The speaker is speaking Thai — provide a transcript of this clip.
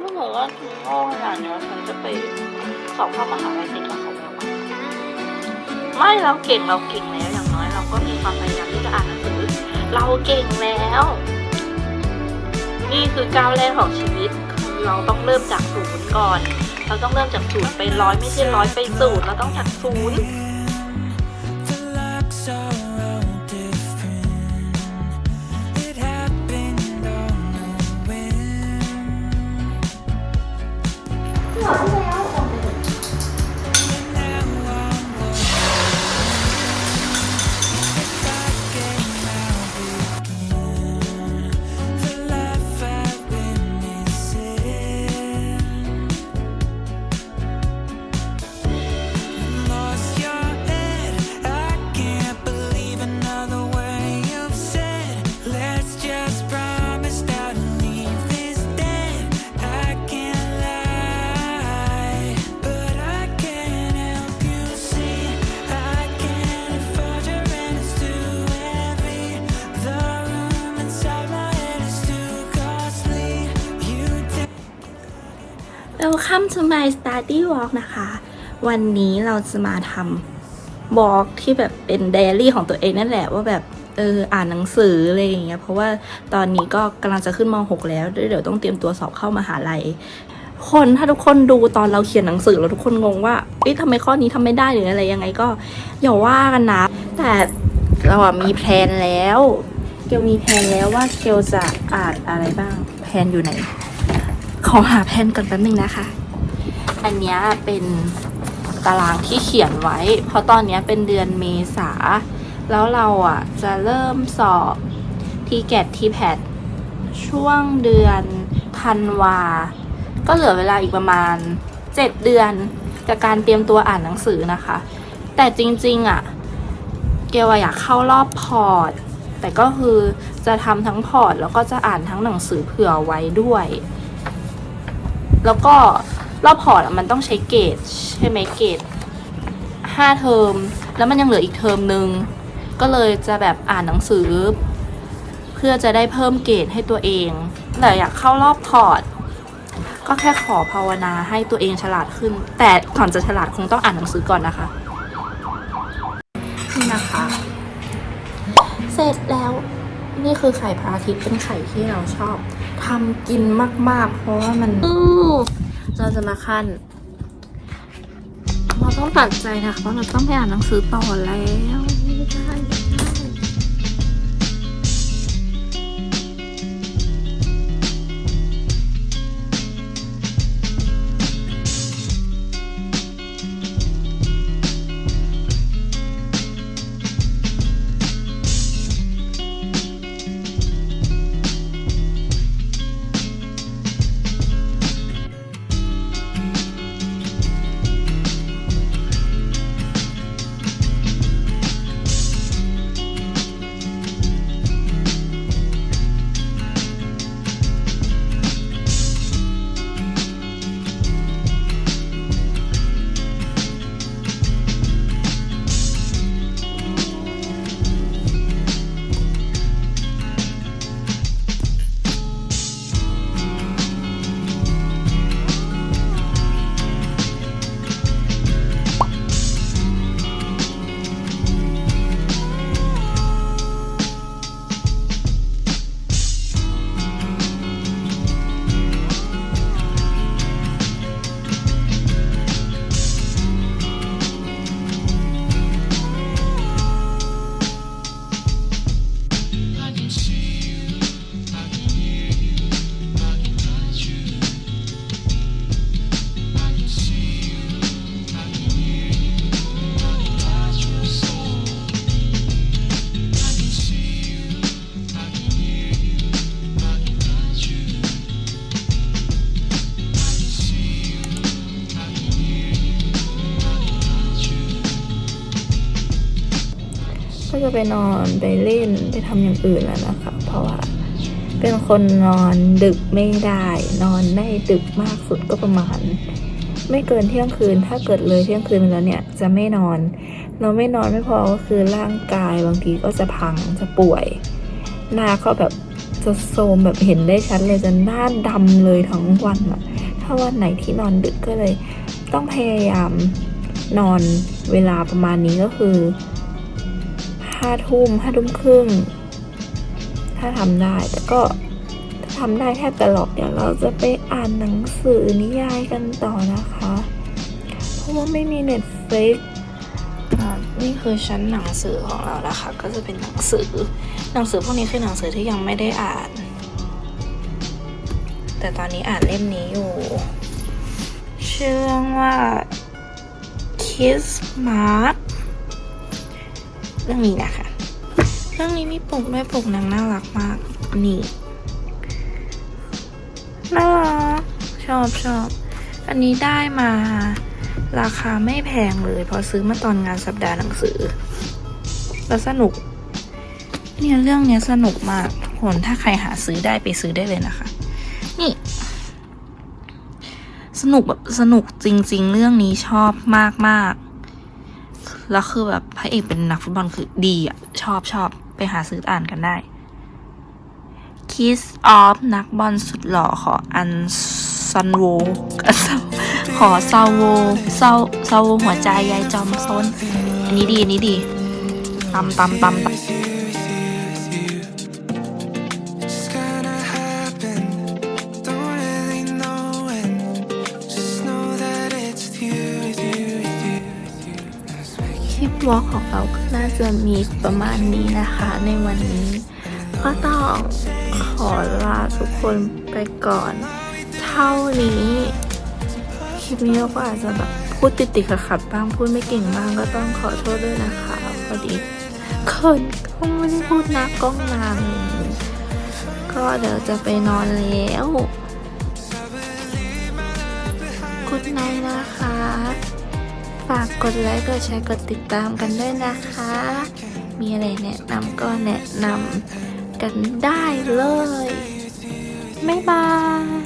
ถ้าเกิดว่าถึงโง่ขนาดนี้ฉันจะไปสอบเข้ามหาลัยติดกับเขาไหมวะไม่เราเก่งเราเก่งแล้วอย่างน้อย เราก็มีความพยายามที่จะอ่านหนังสือ เราเก่งแล้ว นี่คือก้าวแรกของชีวิตคือเราต้องเริ่มจากศูนย์ก่อน เราต้องเริ่มจากศูนย์ไปร้อยไม่ใช่ร้อยไปศูนย์เราต้องจากศูนย์ Welcome to my study walk นะคะ วันนี้เราจะมาทำ walk ที่แบบเป็นไดอารี่ของตัวเองนั่นแหละว่าแบบ เออ อ่านหนังสืออะไรอย่างเงี้ย เพราะว่าตอนนี้ก็กำลังจะขึ้นม .6 แล้ว เดี๋ยวต้องเตรียมตัวสอบเข้ามหาลัย คนถ้าทุกคนดูตอนเราเขียนหนังสือแล้วทุกคนงงว่า เอ๊ะทำไมข้อนี้ทำไม่ได้หรืออะไรยังไงก็อย่าว่ากันนะ แต่เราอะมีแพลนแล้ว เกลมีแพลนแล้วว่าเกลจะอ่านอะไรบ้าง แพลนอยู่ไหนขอหาแพลนก่อนแป๊บนึงนะคะ อันนี้เป็นตารางที่เขียนไว้ เพราะตอนนี้เป็นเดือนเมษา แล้วเราอะจะเริ่มสอบทีแกตทีแพดช่วงเดือนธันวา ก็เหลือเวลาอีกประมาณ 7 เดือนกับการเตรียมตัวอ่านหนังสือนะคะ แต่จริงๆอะ เกลอะอยากเข้ารอบพอร์ต แต่ก็คือจะทำทั้งพอร์ต แล้วก็จะอ่านทั้งหนังสือเผื่อไว้ด้วย แล้วก็ รอบพอร์ตอะมันต้องใช้เกรดใช่ไหมเกรดห้าเทอม แล้วมันยังเหลืออีกเทอมนึง ก็เลยจะแบบอ่านหนังสือ เพื่อจะได้เพิ่มเกรดให้ตัวเองแต่อยากเข้ารอบพอร์ตก็แค่ขอภาวนาให้ตัวเองฉลาดขึ้น แต่ก่อนจะฉลาดคงต้องอ่านหนังสือก่อนนะคะนี่นะคะ เสร็จแล้วนี่คือไข่พระอาทิตย์เป็นไข่ที่เราชอบทำกินมาก ๆ เพราะว่ามัน เราจะมาขั้น เราต้องตัดใจนะคะเพราะเราต้องไปอ่านหนังสือต่อแล้ว ก็จะไปนอนไปเล่นไปทำอย่างอื่นแล้วนะคะ เพราะว่าเป็นคนนอนดึกไม่ได้ นอนได้ดึกมากสุดก็ประมาณ ไม่เกินเที่ยงคืน ถ้าเกิดเลยเที่ยงคืนไปแล้วเนี่ยจะไม่นอน เราไม่นอนไม่พอก็คือร่างกายบางทีก็จะพังจะป่วย หน้าก็แบบจะโซมแบบเห็นได้ชัดเลยจะหน้าดำเลยทั้งวันอะถ้าวันไหนที่นอนดึกก็เลย ต้องพยายามนอนเวลาประมาณนี้ก็คือ ห้าทุ่มห้าทุ่มครึ่ง ถ้าทำได้แต่ก็ถ้าทำได้แทบตลอดเดี๋ยวเราจะไปอ่านหนังสือนิยายกันต่อนะคะ เพราะว่าไม่มี Netflix อ่านี่คือชั้นหนังสือของเรานะคะ ก็จะเป็นหนังสือ หนังสือพวกนี้คือหนังสือที่ยังไม่ได้อ่าน แต่ตอนนี้อ่านเล่มนี้อยู่ ชื่อเรื่องว่า Kiss Mark เรื่องนี้นะคะ เรื่องนี้มีปกด้วยปกนางน่ารักมาก นี่ น่ารัก ชอบชอบ อันนี้ได้มาราคาไม่แพงเลย พอซื้อมาตอนงานสัปดาห์หนังสือ แล้วสนุก เนี่ยเรื่องเนี้ยสนุกมากทุกคนถ้าใครหาซื้อได้ไปซื้อได้เลยนะคะ นี่ สนุกแบบสนุกจริง ๆ เรื่องนี้ชอบมากมากๆ แล้วคือแบบพระเอกเป็นนักฟุตบอลคือดีอะ ชอบชอบไปหาซื้ออ่านกันได้ Kiss of นักบอลสุดหล่อขออันซันโวขอซาโวซาซาโวหัวใจยายจอมซนอันนี้ดี อันนี้ดีตำตำตำตำ วอลของเราก็น่าจะมีประมาณนี้นะคะในวันนี้ ก็ต้องขอลาทุกคนไปก่อน เท่านี้คลิปนี้ก็อาจจะแบบพูดติดติดขัดขัดบ้างพูดไม่เก่งบ้างก็ต้องขอโทษด้วยนะคะพอดีเขินก็ไม่ได้พูดนะกล้องนานก็เดี๋ยวจะไปนอนแล้วกุดไนนะคะ ฝากกดไลค์ กดแชร์ กดติดตามกันด้วยนะคะ มีอะไรแนะนำก็แนะนำกันได้เลย บ๊ายบาย